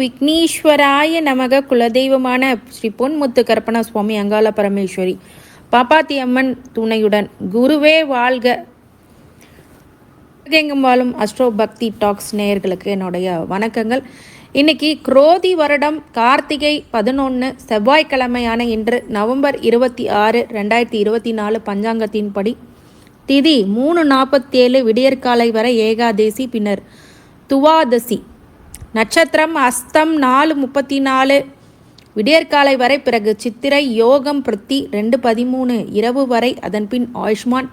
விக்னேஸ்வராய நமக குலதெய்வமான ஸ்ரீ பொன்முத்து கற்பனா சுவாமி அங்காள பரமேஸ்வரி. பாப்பாத்தி அம்மன் துணையுடன் குருவே வாழ்க. எங்கும் வாழும் அஸ்ட்ரோ பக்தி டாக்ஸ் நேயர்களுக்கு என்னுடைய வணக்கங்கள். இன்னைக்கு குரோதி வருடம் கார்த்திகை பதினொன்று செவ்வாய்க்கிழமையான இன்று நவம்பர் இருபத்தி ஆறு ரெண்டாயிரத்தி இருபத்தி நாலு பஞ்சாங்கத்தின்படி திதி மூணு நாற்பத்தேழு விடியற்காலை வரை ஏகாதேசி பின்னர் துவாதசி. நட்சத்திரம் அஸ்தம் நாலு முப்பத்தி நாலு விடியற்காலை வரை பிறகு சித்திரை யோகம் பிரத்தி ரெண்டு பதிமூணு இரவு வரை அதன் பின் ஆயுஷ்மான்.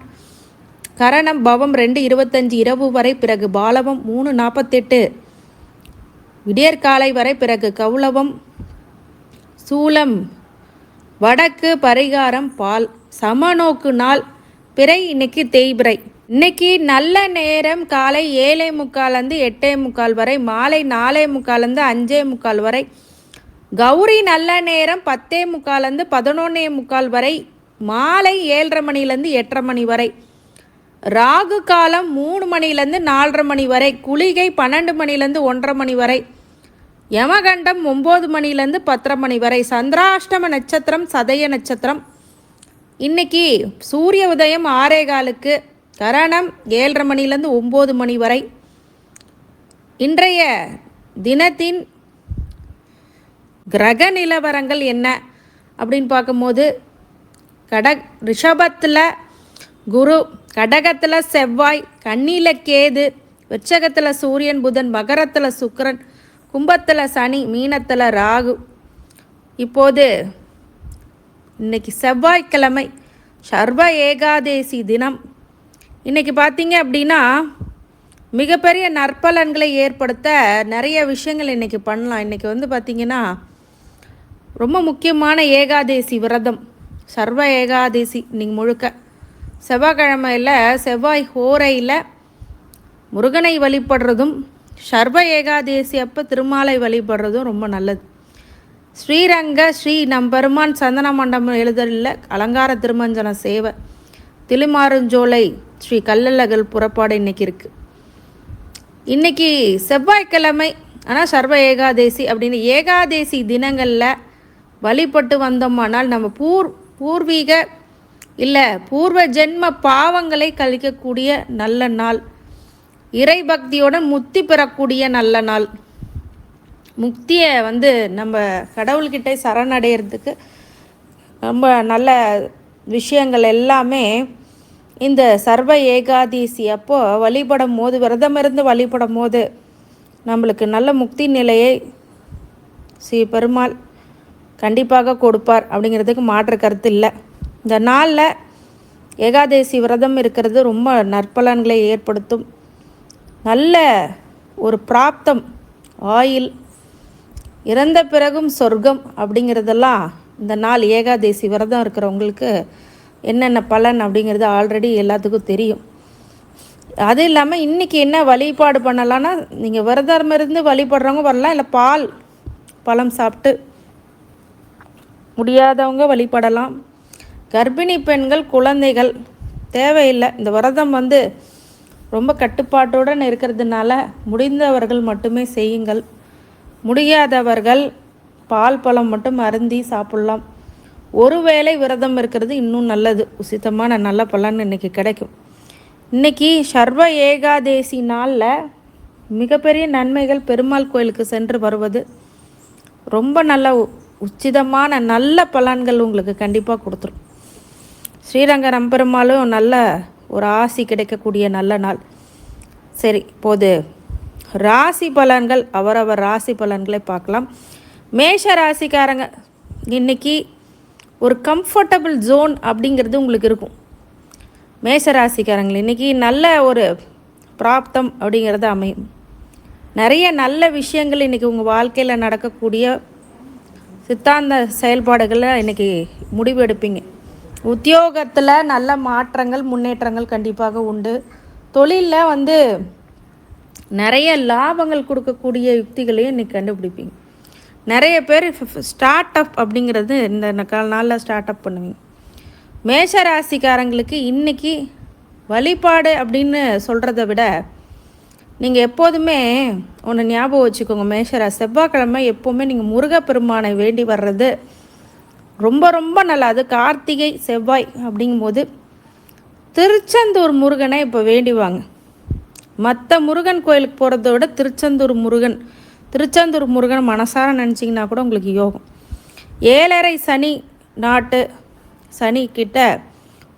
கரணம் பவம் ரெண்டு இருபத்தஞ்சு இரவு வரை பிறகு பாலவம் மூணு நாற்பத்தெட்டு விடியற்காலை வரை பிறகு கௌளவம் சூலம் வடக்கு பரிகாரம் பால். சமநோக்கு நாள் பிறை இன்னைக்கு தேய்பிறை. இன்னைக்கு நல்ல நேரம் காலை ஏழே முக்கால்லேருந்து எட்டே முக்கால் வரை மாலை நாலே முக்கால்லேருந்து அஞ்சே முக்கால் வரை. கௌரி நல்ல நேரம் பத்தே முக்கால்லேருந்து பதினொன்னே முக்கால் வரை மாலை ஏழரை மணிலேருந்து எட்டரை மணி வரை. ராகு காலம் மூணு மணிலேருந்து நாலரை மணி வரை குளிகை பன்னெண்டு மணிலேருந்து ஒன்றரை மணி வரை. யமகண்டம் ஒம்பது மணிலேருந்து பத்தரை மணி வரை. சந்திராஷ்டம நட்சத்திரம் சதய நட்சத்திரம். இன்னைக்கு சூரிய உதயம் ஆரே காலுக்கு. கரணம் ஏழரை மணிலேருந்து ஒம்பது மணி வரை. இன்றைய தினத்தின் கிரக நிலவரங்கள் என்ன அப்படின்னு பார்க்கும்போது கடக் ரிஷபத்தில் குரு கடகத்தில் செவ்வாய் கண்ணியில் கேது விச்சகத்தில் சூரியன் புதன் மகரத்தில் சுக்கரன் கும்பத்தில் சனி மீனத்தில் ராகு. இப்போது இன்னைக்கு செவ்வாய்க்கிழமை சர்வ ஏகாதேசி தினம். இன்றைக்கி பார்த்தீங்க அப்படின்னா மிகப்பெரிய நற்பலன்களை ஏற்படுத்த நிறைய விஷயங்கள் இன்றைக்கி பண்ணலாம். இன்றைக்கி வந்து பார்த்திங்கன்னா ரொம்ப முக்கியமான ஏகாதேசி விரதம். சர்வ ஏகாதேசி இன்னைக்கு முழுக்க. செவ்வாய்க்கிழமையில் செவ்வாய் ஹோரையில் முருகனை வழிபடுறதும் சர்வ ஏகாதேசி அப்போ திருமாலை வழிபடுறதும் ரொம்ப நல்லது. ஸ்ரீரங்க ஸ்ரீ நம் பெருமான் சந்தன மண்டபம் எழுதலில் அலங்கார திருமஞ்சன சேவை. திலிமாருஞ்சோலை ஸ்ரீ கல்லழகல் புறப்பாடு இன்றைக்கி இருக்குது இன்றைக்கி செவ்வாய்க்கிழமை ஆனால் சர்வ ஏகாதேசி அப்படின்னு ஏகாதேசி தினங்களில் வழிபட்டு வந்தோமானால் நம்ம பூர் பூர்வீக இல்லை பூர்வ ஜென்ம பாவங்களை கழிக்கக்கூடிய நல்ல நாள். இறை பக்தியோட முக்தி பெறக்கூடிய நல்ல நாள். முக்தியை வந்து நம்ம கடவுள்கிட்ட சரணடைகிறதுக்கு ரொம்ப நல்ல விஷயங்கள் எல்லாமே இந்த சர்வ ஏகாதசி அப்போ வழிபடும் போது விரதம் இருந்து வழிபடும் போது நம்மளுக்கு நல்ல முக்தி நிலையை ஸ்ரீ பெருமாள் கண்டிப்பாக கொடுப்பார் அப்படிங்கிறதுக்கு மாற்று கருத்து இல்லை. இந்த நாளில் ஏகாதசி விரதம் இருக்கிறது ரொம்ப நற்பலன்களை ஏற்படுத்தும். நல்ல ஒரு பிராப்தம் ஆயில் இறந்த பிறகும் சொர்க்கம் அப்படிங்கிறதெல்லாம் இந்த நாள் ஏகாதேசி விரதம் இருக்கிறவங்களுக்கு என்னென்ன பலன் அப்படிங்கிறது ஆல்ரெடி எல்லாத்துக்கும் தெரியும். அது இல்லாமல் இன்றைக்கி என்ன வழிபாடு பண்ணலான்னா நீங்கள் விரதம் இருந்து வழிபடுறவங்க வரலாம் இல்லை பால் பழம் சாப்பிட்டு முடியாதவங்க வழிபடலாம். கர்ப்பிணி பெண்கள் குழந்தைகள் தேவையில்லை. இந்த விரதம் வந்து ரொம்ப கட்டுப்பாட்டுடன் இருக்கிறதுனால முடிந்தவர்கள் மட்டுமே செய்யுங்கள். முடியாதவர்கள் பால் பழம் மட்டும் அருந்தி சாப்பிட்லாம். ஒருவேளை விரதம் இருக்கிறது இன்னும் நல்லது. உசிதமான நல்ல பலன் இன்னைக்கு கிடைக்கும். இன்றைக்கி சர்வ ஏகாதேசி நாளில் மிகப்பெரிய நன்மைகள் பெருமாள் கோயிலுக்கு சென்று வருவது. ரொம்ப நல்ல உச்சிதமான நல்ல பலன்கள் உங்களுக்கு கண்டிப்பாக கொடுத்துரும். ஸ்ரீரங்க நம்பெருமாளும் நல்ல ஒரு ஆசி கிடைக்கக்கூடிய நல்ல நாள். சரி இப்போது ராசி பலன்கள் அவரவர் ராசி பலன்களை பார்க்கலாம். மேஷ ராசிக்காரங்க இன்னைக்கு ஒரு கம்ஃபர்டபுள் ஜோன் அப்படிங்கிறது உங்களுக்கு இருக்கும். மேஷ ராசிக்காரங்கள் இன்றைக்கி நல்ல ஒரு பிராப்தம் அப்படிங்கிறது அமையும். நிறைய நல்ல விஷயங்கள் இன்றைக்கி உங்கள் வாழ்க்கையில் நடக்கக்கூடிய சித்தாந்த செயல்பாடுகளை இன்றைக்கி முடிவு எடுப்பீங்க. உத்தியோகத்தில் நல்ல மாற்றங்கள் முன்னேற்றங்கள் கண்டிப்பாக உண்டு. தொழிலில் வந்து நிறைய லாபங்கள் கொடுக்கக்கூடிய யுக்திகளையும் இன்றைக்கி கண்டுபிடிப்பீங்க. நிறைய பேர் ஸ்டார்ட் அப் அப்படிங்கிறது இந்த கால நாளில் ஸ்டார்ட் அப் பண்ணுவீங்க. மேஷ ராசிக்காரங்களுக்கு இன்றைக்கி வழிபாடு அப்படின்னு சொல்கிறத விட நீங்கள் எப்போதுமே ஒன்று ஞாபகம் வச்சுக்கோங்க. மேஷரா செவ்வாய்க்கிழமை எப்போவுமே நீங்கள் முருகப்பெருமானை வேண்டி வர்றது ரொம்ப ரொம்ப நல்லா அது கார்த்திகை செவ்வாய் அப்படிங்கும்போது திருச்செந்தூர் முருகனை இப்போ வேண்டிவாங்க மற்ற முருகன் கோயிலுக்கு போகிறத விட திருச்செந்தூர் முருகன் திருச்செந்தூர் முருகன் மனசார நினச்சிங்கன்னா கூட உங்களுக்கு யோகம். ஏழரை சனி நாட்டு சனி கிட்ட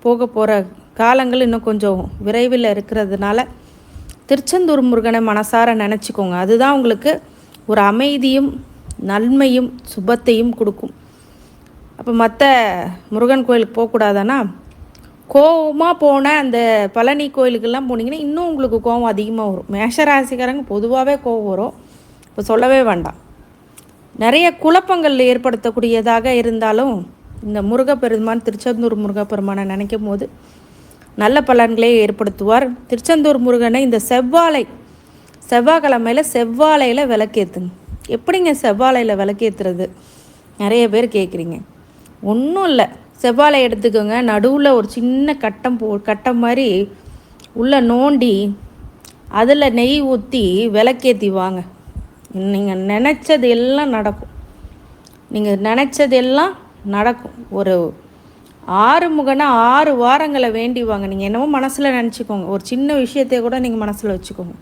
போக போகிற காலங்கள் இன்னும் கொஞ்சம் விரைவில் இருக்கிறதுனால திருச்செந்தூர் முருகனை மனசார நினச்சிக்கோங்க. அதுதான் உங்களுக்கு ஒரு அமைதியும் நன்மையும் சுபத்தையும் கொடுக்கும். அப்போ மற்ற முருகன் கோயிலுக்கு போகக்கூடாதானா கோவமாக போன அந்த பழனி கோயிலுக்கெல்லாம் போனீங்கன்னா இன்னும் உங்களுக்கு கோவம் அதிகமாக வரும். மேஷராசிக்காரங்க பொதுவாகவே கோவம் வரும். இப்போ சொல்லவே வேண்டாம். நிறைய குழப்பங்கள் ஏற்படுத்தக்கூடியதாக இருந்தாலும் இந்த முருகப்பெருமான் திருச்செந்தூர் முருகப்பெருமானை நினைக்கும் போது நல்ல பலன்களை ஏற்படுத்துவார். திருச்செந்தூர் முருகனை இந்த செவ்வாழை செவ்வாய்க்கிழமையில் செவ்வாழையில் விளக்கேற்றுங்க எப்படிங்க செவ்வாழையில் விளக்கேற்றுறது நிறைய பேர் கேட்குறீங்க ஒன்றும் இல்லை. செவ்வாழை எடுத்துக்கோங்க. நடுவில் ஒரு சின்ன கட்டம் போ கட்டம் மாதிரி உள்ளே நோண்டி அதில் நெய் ஊற்றி விளக்கேற்றி வாங்க. நீங்கள் நினச்சது எல்லாம் நடக்கும். நீங்கள் நினச்சது எல்லாம் நடக்கும். ஒரு ஆறு முகனா ஆறு வாரங்களை வேண்டிவாங்க நீங்கள் என்னவோ மனசில் நினச்சிக்கோங்க. ஒரு சின்ன விஷயத்தை கூட நீங்கள் மனசில் வச்சுக்கோங்க.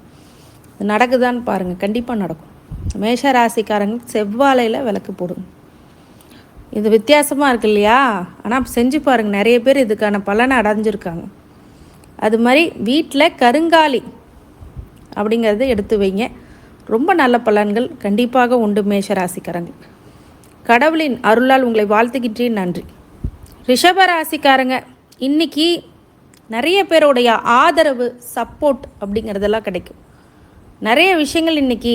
இது நடக்குதான்னு பாருங்கள் கண்டிப்பாக நடக்கும். மேஷ ராசிக்காரங்க செவ்வாழையில் விளக்கு போடுங்க. இது வித்தியாசமாக இருக்கு இல்லையா? ஆனால் செஞ்சு பாருங்கள் நிறைய பேர் இதுக்கான பலனை அடைஞ்சிருக்காங்க. அது மாதிரி வீட்டில் கருங்காலி அப்படிங்கிறத எடுத்து வைங்க. ரொம்ப நல்ல பலன்கள் கண்டிப்பாக உண்டு மேஷ ராசிக்காரங்க கடவுளின் அருளால் உங்களை வாழ்த்துக்கிட்டேன் நன்றி. ரிஷப ராசிக்காரங்க இன்னைக்கு நிறைய பேருடைய ஆதரவு சப்போர்ட் அப்படிங்கிறதெல்லாம் கிடைக்கும். நிறைய விஷயங்கள் இன்றைக்கி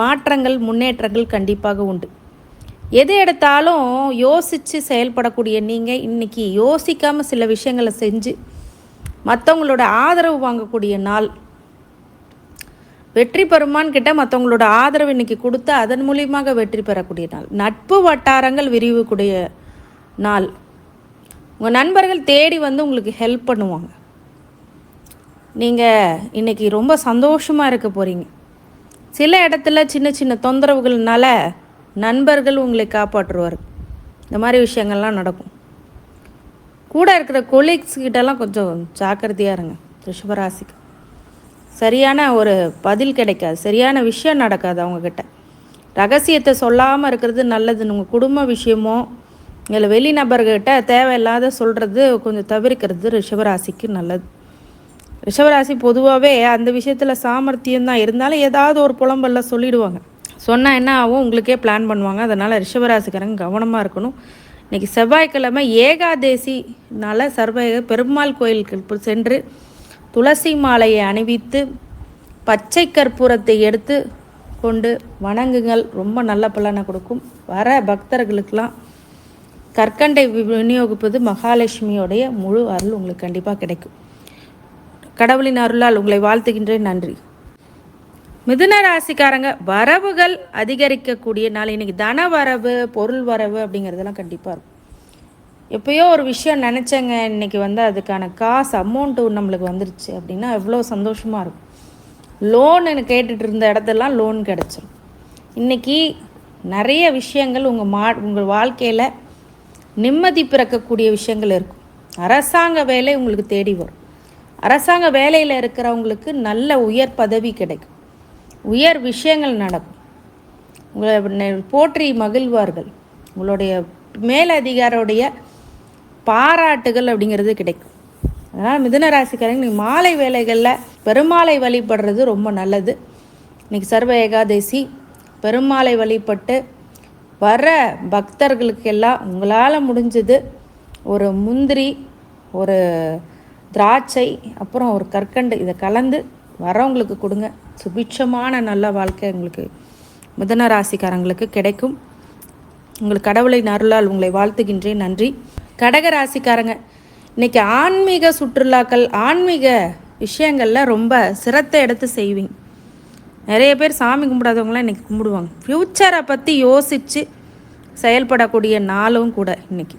மாற்றங்கள் முன்னேற்றங்கள் கண்டிப்பாக உண்டு. எது எடுத்தாலும் யோசித்து செயல்படக்கூடிய நீங்கள் இன்றைக்கி யோசிக்காமல் சில விஷயங்களை செஞ்சு மற்றவங்களோட ஆதரவு வாங்கக்கூடிய நாள் வெற்றி பெறுமான்னு கிட்ட மற்றவங்களோட ஆதரவு இன்னைக்கு கொடுத்து அதன் மூலியமாக வெற்றி பெறக்கூடிய நாள். நட்பு வட்டாரங்கள் விரிவுக்கூடிய நாள். உங்கள் நண்பர்கள் தேடி வந்து உங்களுக்கு ஹெல்ப் பண்ணுவாங்க. நீங்கள் இன்றைக்கி ரொம்ப சந்தோஷமாக இருக்க போகிறீங்க சில இடத்துல சின்ன சின்ன தொந்தரவுகள்னால நண்பர்கள் உங்களை காப்பாற்றுவார். இந்த மாதிரி விஷயங்கள்லாம் நடக்கும். கூட இருக்கிற கொலீக்ஸ் கிட்டலாம் கொஞ்சம் ஜாக்கிரதையாக இருங்க. ரிஷபராசிக்கு. சரியான ஒரு பதில் கிடைக்காது. சரியான விஷயம் நடக்காது அவங்கக்கிட்ட ரகசியத்தை சொல்லாமல் இருக்கிறது நல்லது. உங்கள் குடும்ப விஷயமோ இல்லை வெளிநபர்கிட்ட தேவையில்லாத சொல்கிறது கொஞ்சம் தவிர்க்கிறது ரிஷபராசிக்கு நல்லது. ரிஷபராசி பொதுவாகவே அந்த விஷயத்தில் சாமர்த்தியம் தான். இருந்தாலும் ஏதாவது ஒரு புலம்பல்ல சொல்லிடுவாங்க. சொன்னால் என்ன ஆகும்? உங்களுக்கே பிளான் பண்ணுவாங்க. அதனால் ரிஷபராசிக்காரங்க கவனமாக இருக்கணும். இன்றைக்கி செவ்வாய்க்கிழமை ஏகாதேசினால் சர்வ பெருமாள் கோயிலுக்கு சென்று துளசி மாலையை அணிவித்து பச்சை கற்பூரத்தை எடுத்து கொண்டு வணங்குங்கள். ரொம்ப நல்ல பலனை கொடுக்கும். வர பக்தர்களுக்கெல்லாம் கற்கண்டை விநியோகிப்பது மகாலட்சுமியோடைய முழு அருள் உங்களுக்கு கண்டிப்பாக கிடைக்கும். கடவுளின் அருளால் உங்களை வாழ்த்துகின்றேன். நன்றி. மிதுன ராசிக்காரங்க வரவுகள் அதிகரிக்கக்கூடிய நாள். இன்னைக்கு தன வரவு பொருள் வரவு அப்படிங்கிறதெல்லாம் கண்டிப்பாக இருக்கும். எப்பயோ ஒரு விஷயம் நினச்சேங்க. இன்றைக்கி வந்து அதுக்கான காசு அமௌண்ட்டு நம்மளுக்கு வந்துருச்சு அப்படின்னா எவ்வளோ சந்தோஷமாக இருக்கும். லோன் கேட்டுட்டு இருந்த இடத்தெல்லாம் லோன் கிடச்சிரும். இன்றைக்கி நிறைய விஷயங்கள் உங்கள் மா உங்கள் வாழ்க்கையில் நிம்மதி பிறக்கக்கூடிய விஷயங்கள் இருக்கும். அரசாங்க வேலை உங்களுக்கு தேடி வரும். அரசாங்க வேலையில் இருக்கிறவங்களுக்கு நல்ல உயர் பதவி கிடைக்கும். உயர் விஷயங்கள் நடக்கும். உங்களை போற்றி மகிழ்வார்கள். உங்களுடைய மேலதிகாரோடைய பாராட்டுகள் அப்படிங்கிறது கிடைக்கும். அதனால் மிதன ராசிக்காரங்க நீங்கள் மாலை வேலைகளில் பெருமாளை வழிபடுறது ரொம்ப நல்லது. இன்றைக்கி சர்வ ஏகாதசி பெருமாளை வழிபட்டு வர பக்தர்களுக்கெல்லாம் உங்களால் முடிஞ்சது ஒரு முந்திரி ஒரு திராட்சை அப்புறம் ஒரு கற்கண்டு இதை கலந்து வரவங்களுக்கு கொடுங்க. சுபிட்சமான நல்ல வாழ்க்கை உங்களுக்கு மிதன ராசிக்காரங்களுக்கு கிடைக்கும். உங்களுக்கு கடவுளை நருளால் உங்களை வாழ்த்துகின்றேன். நன்றி. கடக ராசிக்காரங்க இன்றைக்கி ஆன்மீக சுற்றுலாக்கள் ஆன்மீக விஷயங்களில் ரொம்ப சிரத்தை எடுத்து செய்வீங்க. நிறைய பேர் சாமி கும்பிடாதவங்களாம் இன்றைக்கி கும்பிடுவாங்க. ஃப்யூச்சரை பற்றி யோசித்து செயல்படக்கூடிய நாளும் கூட இன்றைக்கி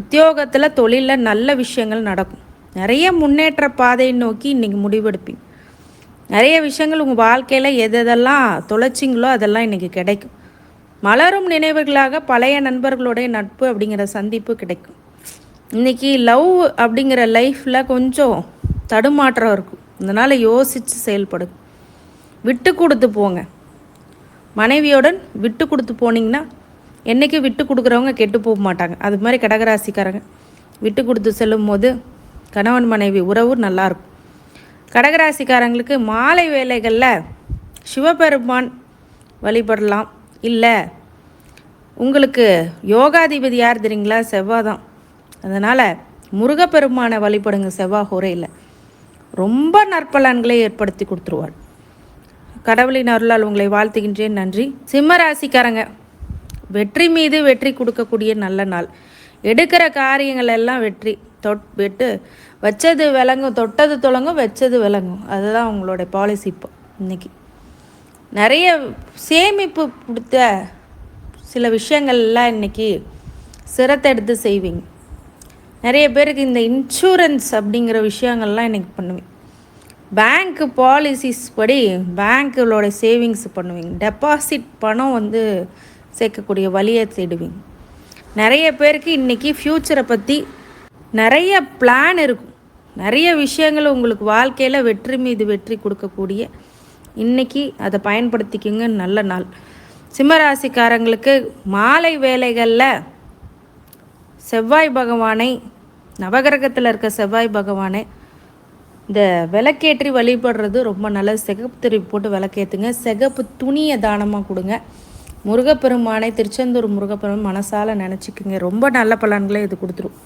உத்தியோகத்தில் தொழிலில் நல்ல விஷயங்கள் நடக்கும். நிறைய முன்னேற்ற பாதையை நோக்கி இன்றைக்கி முடிவெடுப்பீங்க. நிறைய விஷயங்கள் உங்கள் வாழ்க்கையில் எது எதெல்லாம் தொலைச்சிங்களோ அதெல்லாம் இன்றைக்கி கிடைக்கும். மலரும் நினைவுகளாக பழைய நண்பர்களுடைய நட்பு அப்படிங்கிற சந்திப்பு கிடைக்கும். இன்றைக்கி லவ் அப்படிங்கிற லைஃப்பில் கொஞ்சம் தடுமாற்றம் இருக்கும். அதனால் யோசித்து செயல்படும் விட்டு கொடுத்து போங்க. மனைவியோடன் விட்டு கொடுத்து போனீங்கன்னா என்றைக்கும் விட்டு கொடுக்குறவங்க கெட்டு போக மாட்டாங்க. அது மாதிரி கடகராசிக்காரங்க. விட்டு கொடுத்து செல்லும் போது கணவன் மனைவி உறவு நல்லாயிருக்கும். கடகராசிக்காரங்களுக்கு மாலை வேலைகளில் சிவபெருமான் வழிபடலாம். இல்லை உங்களுக்கு யோகாதிபதி யார் தெரியுங்களா? செவ்வாய் தான். அதனால் முருகப்பெருமானை வழிபடுங்க. செவ்வாய் ஹோரையில் ரொம்ப நற்பலன்களை ஏற்படுத்தி கொடுத்துருவாள் கடவுளின் அருளால் உங்களை வாழ்த்துகின்றேன். நன்றி. சிம்ம ராசிக்காரங்க வெற்றி மீது வெற்றி கொடுக்கக்கூடிய நல்ல நாள். எடுக்கிற காரியங்கள் எல்லாம் வெற்றி. தொட் வெட்டு வச்சது விளங்கும். தொட்டது தொடங்கும் வச்சது விளங்கும். அதுதான் உங்களுடைய பாலிசி இப்போ. இன்றைக்கி நிறைய சேமிப்பு கொடுத்த சில விஷயங்கள்லாம் இன்றைக்கி சிரத்தெடுத்து செய்வீங்க. நிறைய பேருக்கு இந்த இன்சூரன்ஸ் அப்படிங்கிற விஷயங்கள்லாம் இன்றைக்கி பண்ணுவேன் பேங்க்கு பாலிசிஸ் படி பேங்க்குகளோட சேவிங்ஸ் பண்ணுவீங்க. டெபாசிட் பணம் வந்து சேர்க்கக்கூடிய வழியை தேடுவீங்க. நிறைய பேருக்கு இன்றைக்கி ஃப்யூச்சரை பற்றி நிறைய பிளான் இருக்கும். நிறைய விஷயங்கள் உங்களுக்கு வாழ்க்கையில் வெற்றி மீது வெற்றி கொடுக்கக்கூடிய. இன்றைக்கி அதை பயன்படுத்திக்கிங்க. நல்ல நாள். சிம்மராசிக்காரங்களுக்கு மாலை வேலைகளில் செவ்வாய் பகவானை நவகிரகத்தில் இருக்க செவ்வாய் பகவானை இந்த விளக்கேற்றி வழிபடுறது ரொம்ப நல்லது. சிகப்பு திருப்பி போட்டு விளக்கேற்றுங்க சிகப்பு துணியை தானமாக கொடுங்க. முருகப்பெருமானை திருச்செந்தூர் முருகப்பெருமான் மனசால் நினச்சிக்குங்க. ரொம்ப நல்ல பலன்களை இது கொடுத்துரும்.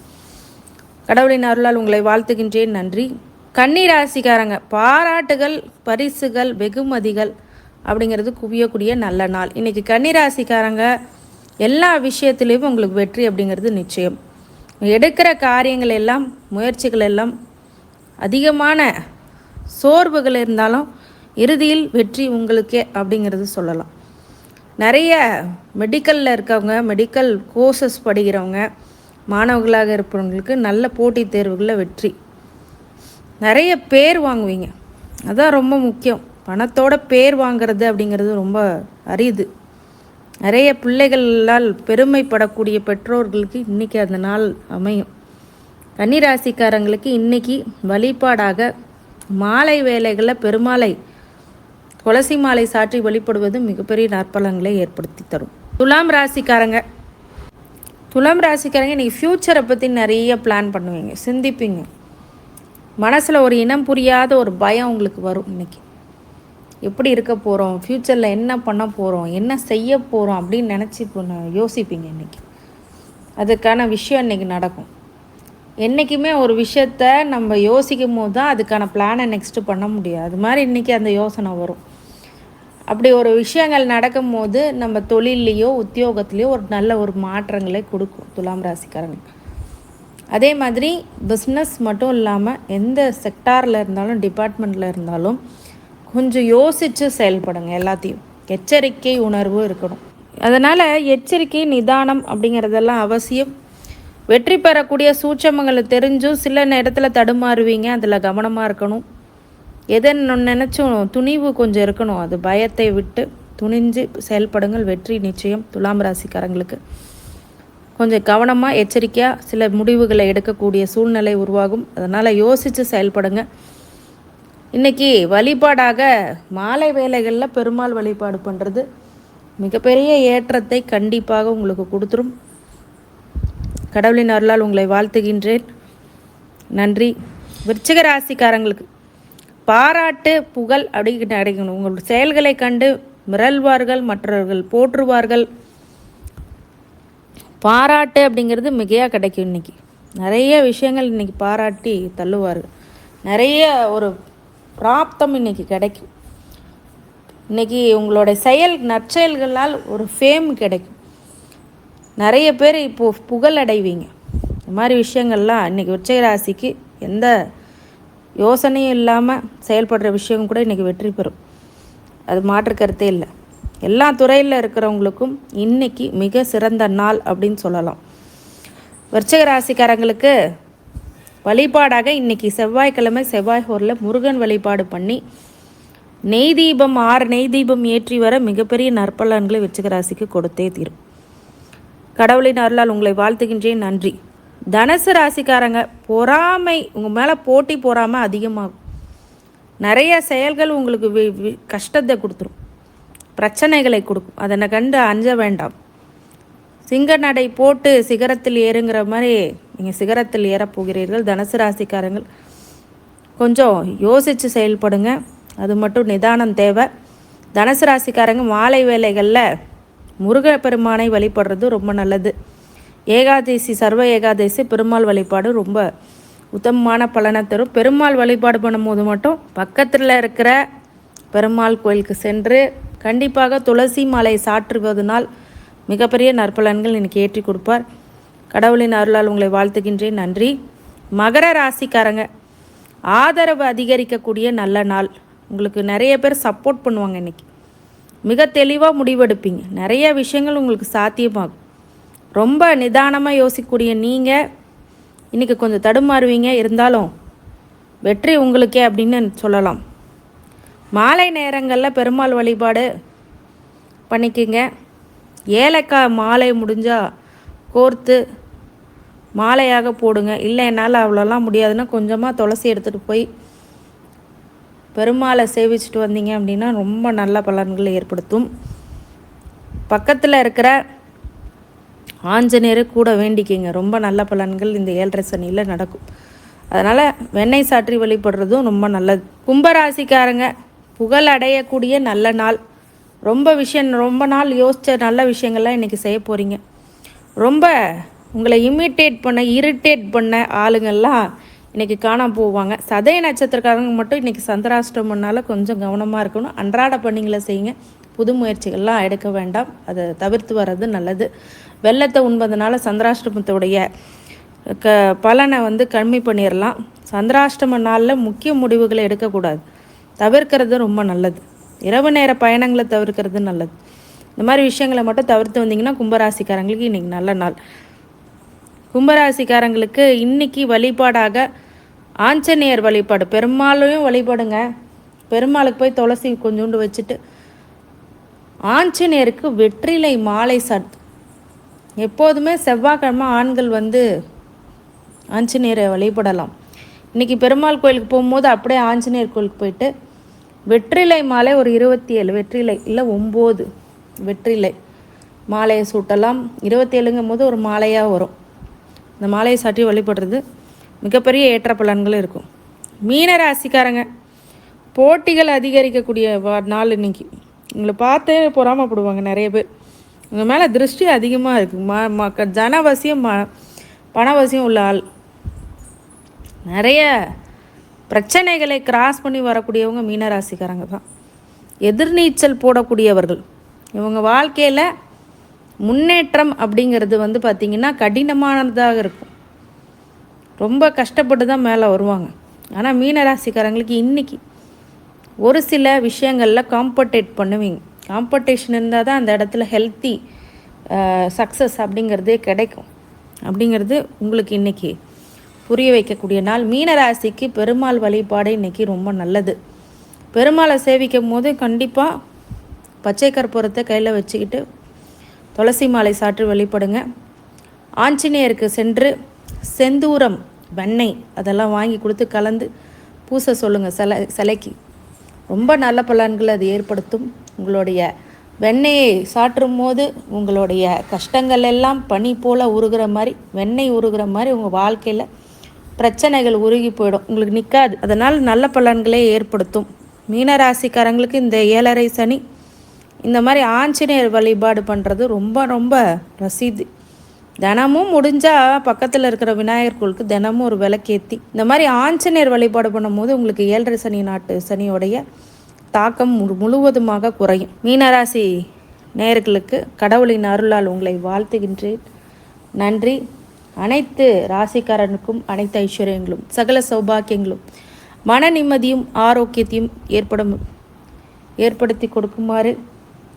கடவுளின் அருளால் உங்களை வாழ்த்துகின்றேன். நன்றி. கன்னிராசிக்காரங்க பாராட்டுகள் பரிசுகள் வெகுமதிகள். அப்படிங்கிறது குவியக்கூடிய நல்ல நாள். இன்றைக்கி கன்னிராசிக்காரங்க எல்லா விஷயத்துலேயும் உங்களுக்கு வெற்றி அப்படிங்கிறது நிச்சயம். எடுக்கிற காரியங்கள் எல்லாம் முயற்சிகள் எல்லாம் அதிகமான சோர்வுகள் இருந்தாலும் இறுதியில் வெற்றி உங்களுக்கே அப்படிங்கிறது சொல்லலாம். நிறைய மெடிக்கலில் இருக்கவங்க மெடிக்கல் கோர்சஸ் படிக்கிறவங்க மாணவர்களாக இருப்பவங்களுக்கு நல்ல போட்டித் தேர்வுகளில் வெற்றி. நிறைய பேர் வாங்குவீங்க. அதுதான் ரொம்ப முக்கியம். பணத்தோட பேர் வாங்கிறது அப்படிங்கிறது ரொம்ப அரியுது. நிறைய பிள்ளைகளால் பெருமைப்படக்கூடிய பெற்றோர்களுக்கு இன்றைக்கி அந்த நாள் அமையும். கன்னிராசிக்காரங்களுக்கு இன்றைக்கி வழிபாடாக மாலை வேலைகளில் பெருமாளை துளசி மாலை சாற்றி வழிபடுவது மிகப்பெரிய நற்பலங்களை ஏற்படுத்தி தரும். துலாம் ராசிக்காரங்க துலாம் ராசிக்காரங்க இன்றைக்கி ஃப்யூச்சரை பற்றி நிறைய பிளான் பண்ணுவீங்க சிந்திப்பீங்க. மனசில் ஒரு இனம் புரியாத ஒரு பயம் உங்களுக்கு வரும் இன்றைக்கி எப்படி இருக்க போகிறோம் ஃப்யூச்சரில் என்ன பண்ண போகிறோம் என்ன செய்ய போகிறோம் அப்படின்னு நினச்சி யோசிப்பீங்க இன்றைக்கி அதுக்கான விஷயம் இன்றைக்கி நடக்கும். என்றைக்குமே ஒரு விஷயத்த நம்ம யோசிக்கும் போது தான் அதுக்கான பிளானை நெக்ஸ்ட்டு பண்ண முடியும். அது மாதிரி இன்றைக்கி அந்த யோசனை வரும். அப்படி ஒரு விஷயங்கள் நடக்கும் போது நம்ம தொழில்லையோ உத்தியோகத்துலேயோ ஒரு நல்ல ஒரு மாற்றங்களை கொடுக்கும் துலாம் ராசிக்காரங்க அதே மாதிரி பிஸ்னஸ் மட்டும் இல்லாமல் எந்த செக்டாரில் இருந்தாலும் டிபார்ட்மெண்ட்டில் இருந்தாலும் கொஞ்சம் யோசித்து செயல்படுங்க எல்லாத்தையும். எச்சரிக்கை உணர்வு இருக்கணும். அதனால் எச்சரிக்கை நிதானம் அப்படிங்கிறதெல்லாம் அவசியம். வெற்றி பெறக்கூடிய சூட்சமங்களை தெரிஞ்சும் சில நேரத்தில் தடுமாறுவீங்க அதில் கவனமாக இருக்கணும். எதை நினச்சும் துணிவு கொஞ்சம் இருக்கணும். அது பயத்தை விட்டு துணிஞ்சு செயல்படுங்கள். வெற்றி நிச்சயம் துலாம் ராசிக்காரங்களுக்கு. கொஞ்சம் கவனமாக எச்சரிக்கையாக சில முடிவுகளை எடுக்கக்கூடிய சூழ்நிலை உருவாகும். அதனால் யோசித்து செயல்படுங்க. இன்றைக்கி வழிபாடாக மாலை வேலைகளில் பெருமாள் வழிபாடு பண்ணுறது மிகப்பெரிய ஏற்றத்தை கண்டிப்பாக உங்களுக்கு கொடுத்துரும். கடவுளின் அருளால் உங்களை வாழ்த்துகின்றேன். நன்றி. விருச்சிக ராசிக்காரங்களுக்கு பாராட்டு புகழ் அப்படின்னு கிடைக்கணும் உங்கள் செயல்களை கண்டு மிரல்வார்கள் மற்றவர்கள் போற்றுவார்கள். பாராட்டு அப்படிங்கிறது மிகையாக கிடைக்கும் இன்றைக்கி நிறைய விஷயங்கள் இன்றைக்கி பாராட்டி தள்ளுவார்கள். நிறைய ஒரு பிராப்தம் இன்றைக்கி கிடைக்கும். இன்றைக்கி உங்களோட செயல் நற்செயல்களால் ஒரு ஃபேம் கிடைக்கும். நிறைய பேர் இப்போது புகழ் அடைவீங்க இந்த மாதிரி விஷயங்கள்லாம் இன்றைக்கி உச்சய ராசிக்கு எந்த யோசனையும் இல்லாமல் செயல்படுற விஷயம் கூட இன்றைக்கி வெற்றி பெறும். அது மாற்று கருத்தே இல்லை. எல்லா துறையில் இருக்கிறவங்களுக்கும் இன்றைக்கி மிக சிறந்த நாள் அப்படின்னு சொல்லலாம். விருச்சக ராசிக்காரங்களுக்கு வழிபாடாக இன்றைக்கி செவ்வாய்க்கிழமை செவ்வாய் ஹோரில் முருகன் வழிபாடு பண்ணி நெய் தீபம் ஆறு நெய் தீபம் ஏற்றி வர மிகப்பெரிய நற்பலன்களை விருச்சிக ராசிக்கு கொடுத்தே தீரும். கடவுளின் அருளால் உங்களை வாழ்த்துகின்றேன். நன்றி. தனுசு ராசிக்காரங்க பொறாமை உங்கள் மேலே போட்டி பொறாமை அதிகமாகும். நிறைய செயல்கள் உங்களுக்கு வி- கஷ்டத்தை கொடுத்துரும். பிரச்சனைகளை கொடுக்கும். அதனை கண்டு அஞ்ச வேண்டாம். சிங்க நடை போட்டு சிகரத்தில் ஏறுங்கிற மாதிரி நீங்கள் சிகரத்தில் ஏறப்போகிறீர்கள் தனுசு ராசிக்காரங்கள். கொஞ்சம் யோசித்து செயல்படுங்க. அது மட்டும் நிதானம் தேவை. தனுசு ராசிக்காரங்க மாலை வேலைகளில் முருகப்பெருமானை வழிபடுறது ரொம்ப நல்லது. ஏகாதசி சர்வ ஏகாதசி பெருமாள் வழிபாடு ரொம்ப உத்தமமான பலனை தரும். பெருமாள் வழிபாடு பண்ணும்போது மட்டும் பக்கத்தில் இருக்கிற பெருமாள் கோயிலுக்கு சென்று கண்டிப்பாக துளசி மாலை சாற்றுவதனால் மிகப்பெரிய நற்பலன்கள் எனக்கு ஏற்றி கொடுப்பார். கடவுளின் அருளால் உங்களை வாழ்த்துகின்றேன். நன்றி. மகர ராசிக்காரங்க ஆதரவு அதிகரிக்கக்கூடிய நல்ல நாள். உங்களுக்கு நிறைய பேர் சப்போர்ட் பண்ணுவாங்க இன்னைக்கு. மிக தெளிவாக முடிவெடுப்பீங்க. நிறைய விஷயங்கள் உங்களுக்கு சாத்தியமாகும். ரொம்ப நிதானமாக யோசிக்கக்கூடிய நீங்கள் இன்றைக்கி கொஞ்சம் தடுமாறுவீங்க. இருந்தாலும் வெற்றி உங்களுக்கே அப்படின்னு சொல்லலாம். மாலை நேரங்களில் பெருமாள் வழிபாடு பண்ணிக்கங்க. ஏலக்காய் மாலை முடிஞ்சால் கோர்த்து மாலையாக போடுங்க. இல்லை என்னால் அவ்வளோலாம் முடியாதுன்னா கொஞ்சமாக துளசி எடுத்துகிட்டு போய் பெருமாளை சேவிச்சுட்டு வந்தீங்க அப்படின்னா ரொம்ப நல்ல பலன்களை ஏற்படுத்தும். பக்கத்தில் இருக்கிற ஆஞ்சநேயரை கூட வேண்டிக்கிங்க. ரொம்ப நல்ல பலன்கள் இந்த ஏழரை சனியில் நடக்கும். அதனால் வெண்ணெய் சாற்றி வழிபடுறதும் ரொம்ப நல்லது. கும்பராசிக்காரங்க புகழ் அடையக்கூடிய நல்ல நாள். ரொம்ப விஷயம் ரொம்ப நாள் யோசித்த நல்ல விஷயங்கள்லாம் இன்றைக்கி செய்ய போகிறீங்க ரொம்ப உங்களை இமிட்டேட் பண்ண இரிட்டேட் பண்ண ஆளுங்கள்லாம் இன்றைக்கி காணாம போவாங்க. சதய நட்சத்திரக்காரங்க மட்டும் இன்றைக்கி சந்திராஷ்டமனால கொஞ்சம் கவனமாக இருக்கணும். அன்றாட பணிகளை செய்யுங்க. புது முயற்சிகள்லாம் எடுக்க வேண்டாம். அதை தவிர்த்து வர்றது நல்லது. வெள்ளத்தை உண்பதனால சந்திராஷ்டமத்துடைய க பலனை வந்து கம்மி பண்ணிடலாம் சந்திராஷ்டம நாளில் முக்கிய முடிவுகளை எடுக்கக்கூடாது. தவிர்க்கிறது ரொம்ப நல்லது. இரவு நேர பயணங்களை தவிர்க்கிறது நல்லது. இந்த மாதிரி விஷயங்களை மட்டும் தவிர்த்து வந்தீங்கன்னா கும்பராசிக்காரங்களுக்கு இன்றைக்கி நல்ல நாள். கும்பராசிக்காரங்களுக்கு இன்னைக்கு வழிபாடாக ஆஞ்சநேயர் வழிபாடு. பெருமாளையும் வழிபாடுங்க. பெருமாளுக்கு போய் துளசி கொஞ்சோண்டு வச்சுட்டு ஆஞ்சநேயருக்கு வெற்றிலை மாலை சாத்து எப்போதுமே செவ்வாய்க்கிழமை ஆண்கள் வந்து ஆஞ்சநேயரை வழிபடலாம். இன்னைக்கு பெருமாள் கோயிலுக்கு போகும்போது அப்படியே ஆஞ்சநேயர் கோயிலுக்கு போயிட்டு வெற்றிலை மாலை ஒரு இருபத்தி ஏழு வெற்றிலை இல்லை ஒம்பது வெற்றிலை மாலையை சூட்டலாம். இருபத்தி ஏழுங்கும் போது ஒரு மாலையாக வரும். இந்த மாலையை சாட்டி வழிபடுறது மிகப்பெரிய ஏற்ற பலன்கள் இருக்கும். மீன ராசிக்காரங்க போட்டிகள் அதிகரிக்கக்கூடிய வா- நாள் இன்னைக்கு. உங்களை பார்த்தே பொறாமப்படுவாங்க நிறைய பேர். உங்கள் மேலே திருஷ்டி அதிகமாக இருக்குது ம மக்க ஜனவசியம் ம பணவசியம் உள்ள ஆள். நிறைய பிரச்சனைகளை கிராஸ் பண்ணி வரக்கூடியவங்க மீனராசிக்காரங்க தான். எதிர்நீச்சல் போடக்கூடியவர்கள். இவங்க வாழ்க்கையில் முன்னேற்றம் அப்படிங்கிறது வந்து பார்த்திங்கன்னா கடினமானதாக இருக்கும். ரொம்ப கஷ்டப்பட்டு தான் மேலே வருவாங்க. ஆனால் மீனராசிக்காரங்களுக்கு இன்னைக்கு ஒரு சில விஷயங்களில் காம்படேட் பண்ணுவீங்க. காம்படிஷன் இருந்தால் தான் அந்த இடத்துல ஹெல்த்தி சக்ஸஸ் அப்படிங்கிறதே கிடைக்கும். அப்படிங்கிறது உங்களுக்கு இன்னைக்கு புரிய வைக்கக்கூடிய நாள். மீனராசிக்கு பெருமாள் வழிபாடு இன்னைக்கு ரொம்ப நல்லது. பெருமாளை சேவிக்கும் போது கண்டிப்பாக பச்சை கற்பூரத்தை கையில் வச்சுக்கிட்டு துளசி மாலை சாற்றி வழிபடுங்க. ஆஞ்சநேயருக்கு சென்று செந்தூரம் வெண்ணெய் அதெல்லாம் வாங்கி கொடுத்து கலந்து பூச சொல்லுங்கள் சிலை சிலைக்கு. ரொம்ப நல்ல பலன்களை அது ஏற்படுத்தும். உங்களுடைய வெண்ணெயை சாற்றும் போது உங்களுடைய கஷ்டங்கள் எல்லாம் பனி போல் உருகிற மாதிரி வெண்ணெய் உருகிற மாதிரி உங்கள் வாழ்க்கையில் பிரச்சனைகள் உருகி போயிடும். உங்களுக்கு நிற்காது அதனால் நல்ல பலன்களே ஏற்படுத்தும். மீனராசிக்காரங்களுக்கு இந்த ஏழரை சனி இந்த மாதிரி ஆஞ்சநேயர் வழிபாடு பண்ணுறது ரொம்ப ரொம்ப ரசீது. தினமும் முடிஞ்சால் பக்கத்தில் இருக்கிற விநாயகர் கோளுக்கு தினமும் ஒரு விளக்கேற்றி இந்த மாதிரி ஆஞ்சநேயர் வழிபாடு பண்ணும்போது உங்களுக்கு ஏழரை சனி நாட்டு சனியோடைய தாக்கம் முழுவதுமாக குறையும். மீனராசி நேயர்களுக்கு கடவுளின் அருளால் உங்களை வாழ்த்துகின்றேன். நன்றி. அனைத்து ராசிக்காரனுக்கும் அனைத்து ஐஸ்வர்யங்களும் சகல சௌபாக்கியங்களும் மன நிம்மதியும் ஆரோக்கியத்தையும் ஏற்படும் ஏற்படுத்தி கொடுக்குமாறு